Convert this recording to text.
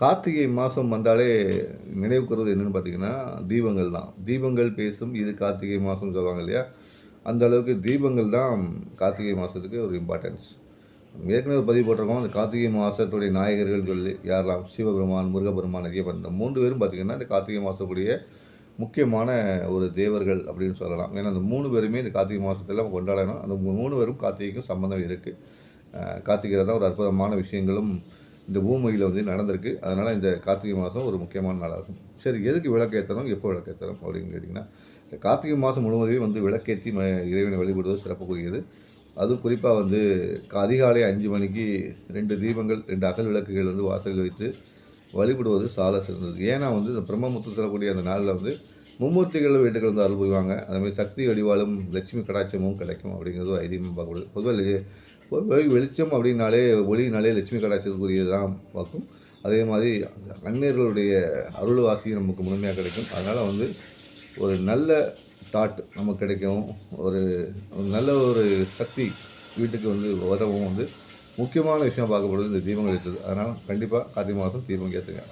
கார்த்திகை மாதம் வந்தாலே நினைவுக்குறது என்னென்னு பார்த்தீங்கன்னா தீபங்கள் தான். தீபங்கள் பேசும் இது கார்த்திகை மாதம்னு சொல்லுவாங்க இல்லையா? அந்த அளவுக்கு தீபங்கள் தான் கார்த்திகை மாதத்துக்கு ஒரு இம்பார்ட்டன்ஸ் ஏற்கனவே ஒரு பதிவு போட்டிருக்கோம். அந்த கார்த்திகை மாதத்துடைய நாயகர்கள் சொல்லி யாரெல்லாம்? சிவபெருமான் முருகபெருமான் ஐயப்பன் இந்த மூன்று பேரும் பார்த்திங்கன்னா இந்த கார்த்திகை மாதத்துக்குரிய முக்கியமான ஒரு தேவர்கள் அப்படின்னு சொல்லலாம். ஏன்னா அந்த மூணு பேருமே இந்த கார்த்திகை மாதத்தில் நம்ம கொண்டாடணும். அந்த மூணு பேரும் கார்த்திகைக்கும் சம்மந்தம் இருக்குது கார்த்திகை தான் ஒரு அற்புதமான விஷயங்களும் இந்த பூமியில் வந்து நடந்திருக்கு. அதனால் இந்த கார்த்திகை மாதம் ஒரு முக்கியமான நாளாகும் சரி எதுக்கு விளக்கேற்றணும் எப்போ விளக்கேற்றணும் அப்படின்னு கேட்டிங்கன்னா இந்த கார்த்திகை மாதம் முழுவதும் வந்து விளக்கேற்றி ம இறைவனை வழிபடுவது சிறப்புக்குரியது. அதுவும் குறிப்பாக வந்து அதிகாலை அஞ்சு மணிக்கு ரெண்டு தீபங்கள் ரெண்டு அகல் விளக்குகள் வந்து வாசலில் வைத்து வழிபடுவது சால சிறந்தது. ஏன்னா வந்து இந்த பிரம்மமுத்து சொல்லக்கூடிய அந்த நாளில் வந்து மும்மூர்த்திகள் வீட்டுகள் வந்து அருள் புரிவாங்க. அதேமாதிரி சக்தி வடிவாலும் லட்சுமி கடாட்சமும் கிடைக்கும் அப்படிங்கிறது ஒரு ஐதீகம் பார்க்கப்படுது. பொதுவாக வெளிச்சம் அப்படின்னாலே ஒளினாலே லட்சுமி கடாட்சத்துக்குரியது தான் பார்க்கும் அதே மாதிரி அந்நியர்களுடைய அருள் வாசியும் நமக்கு முழுமையாக கிடைக்கும். அதனால் வந்து ஒரு நல்ல தாட் நமக்கு கிடைக்கும். ஒரு நல்ல ஒரு சக்தி வீட்டுக்கு வந்து வரவும் வந்து முக்கியமான விஷயம் பார்க்கப்படுது இந்த தீபங்கள் ஏற்றுது அதனால் கண்டிப்பாக கார்த்திகை மாதம் தீபம் ஏற்றுங்க